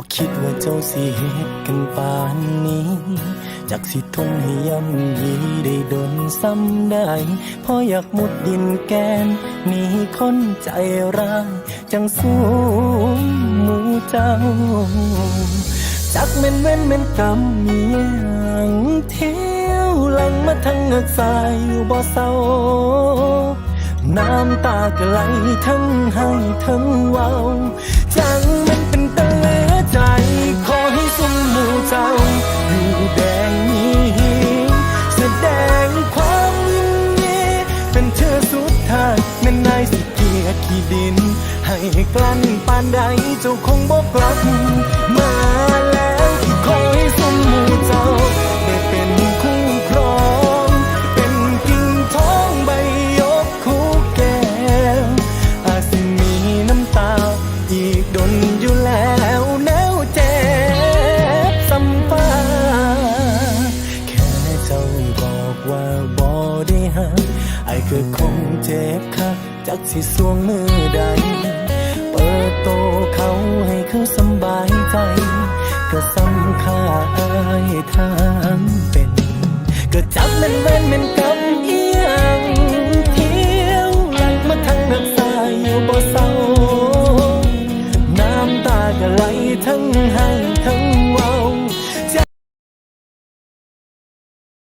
บ่คิดว่าเจ้าสิเหตุกันปานนี้ จากสิทนให้ย่ำยีได้ดนซ้ำได้เพราะอยากมุดดินแกนหนีคนใจร้ายจังสู้หมูเจ้า จักแม่นเว้นแม่นกรรมมีอย่างเที่ยวหลังมาทั้งเงือกสายอยู่บ่เศร้าน้ำตาก็ไหลทั้งให้ทั้งเว้าจัง ดทายแม่นนายสิเกียรขี้ดิน ให้กลั้นปานใดเจ้าคงบอกกลับมาแล้วขอให้สมมูเจ้าได้เป็นคู่ครอง เป็นกิ่งทองใบยกคู่แก้วอาจสิมีน้ำตา อีกดนอยู่แล้วแนวเจ็บสัมฟ้าแค่เจ้าบอกว่าบ่ได้หักไอ้ ก็คงเจ็บคักจากสิสวงมือใด เปิดโตเขาให้เขาสบายใจ ก็สำค่าอายทางเป็น ก็จับมันเว้นมันกัน